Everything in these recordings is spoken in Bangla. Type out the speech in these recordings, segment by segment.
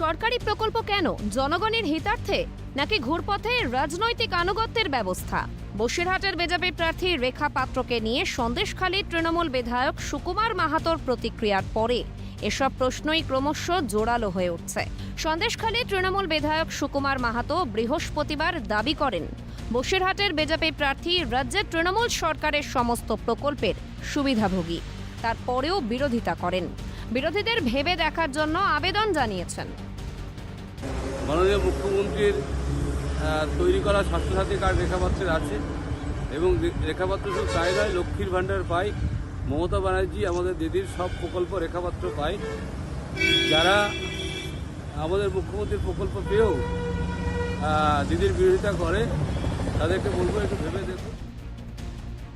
সরকারি প্রকল্প কেন জনগণের হিতার্থে নাকি ঘুরপথে রাজনৈতিক আনুগত্যের ব্যবস্থা? বসিরহাটের বেজাবে প্রার্থী রেখা পাত্রকে নিয়ে সন্দেশখালীর তৃণমূল বিধায়ক সুকুমার মাহাতোর প্রতিক্রিয়ার পরে এসব প্রশ্নই ক্রমশ জোরালো হয়ে উঠছে। সন্দেশখালী তৃণমূল বিধায়ক সুকুমার মাহাতো বৃহস্পতিবার দাবি করেন, বসিরহাটের বেজাপে প্রার্থী রাজ্যের তৃণমূল সরকারের সমস্ত প্রকল্পের সুবিধাভোগী। তারপরেও বিরোধিতা করেন। বিরোধীদের ভেবে দেখার জন্য আবেদন জানিয়েছেন। মাননীয় মুখ্যমন্ত্রীর তৈরি করা স্বাস্থ্যসাথী কার্ড রেখাপাত্রের আছে এবং রেখাপাত্র শুধু তাই নয়, লক্ষ্মীর ভাণ্ডার পাই, মমতা ব্যানার্জি আমাদের দিদির সব প্রকল্প রেখাপাত্র পায় যারা আমাদের মুখ্যমন্ত্রীর প্রকল্প পেয়েও দিদির বিরোধিতা করে, তাদেরকে বলব একটু ভেবে দেখুন।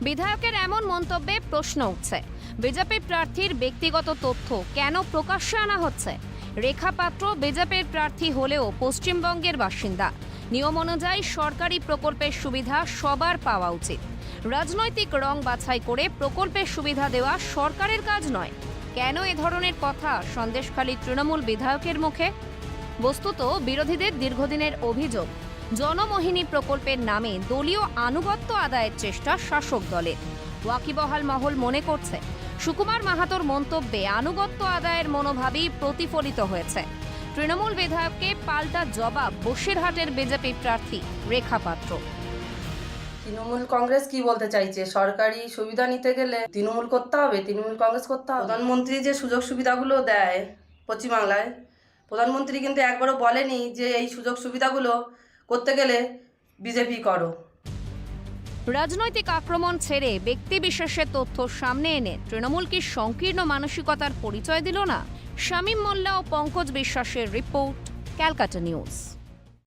বিধায়কের এমন মন্তব্যে প্রশ্ন উঠছে। বিজেপি প্রার্থীর ব্যক্তিগত তথ্য কেন প্রকাশ্যে আনা হচ্ছে? রেখা পাত্র বিজেপির প্রার্থী হলেও পশ্চিমবঙ্গের বাসিন্দা। নিয়ম অনুযায়ী সরকারি প্রকল্পের সুবিধা সবার পাওয়া উচিত। রাজনৈতিক রং বাছাই করে প্রকল্পের সুবিধা দেওয়া সরকারের কাজ নয়। কেন এ ধরনের কথা সন্দেশখালী তৃণমূল বিধায়কের মুখে? বস্তুত বিরোধীদের দীর্ঘদিনের অভিযোগ জনমোহিনী প্রকল্পের নামে দলীয় আনুগত্য আদায়ের চেষ্টা শাসক দলের ওয়াকিবহাল মহল মনে করছে, সুকুমার মাহাতোর মন্তব্যে আনুগত্য আদায়ের মনোভাবই প্রতিফলিত হয়েছে। তৃণমূল বিধায়ককে পাল্টা জবাব বসিরহাটের বিজেপি প্রার্থী রেখা পাত্র। তৃণমূল কংগ্রেস কি বলতে চাইছে? সরকারি সুবিধা নিতে গেলে তৃণমূল করতে হবে, তৃণমূল কংগ্রেস করতে হবে। প্রধানমন্ত্রী যে সুযোগ সুবিধাগুলো দেয় পশ্চিমবাংলায়, প্রধানমন্ত্রী কিন্তু একবারও বলেনি যে এই সুযোগ সুবিধাগুলো করতে গেলে বিজেপি করো। রাজনৈতিক আক্রমণ ছেড়ে ব্যক্তি বিশেষের তথ্য সামনে এনে তৃণমূল কি সংকীর্ণ মানসিকতার পরিচয় দিল না? শামীম মোল্লা ও পঙ্কজ বিশ্বাসের রিপোর্ট, ক্যালকাটা নিউজ।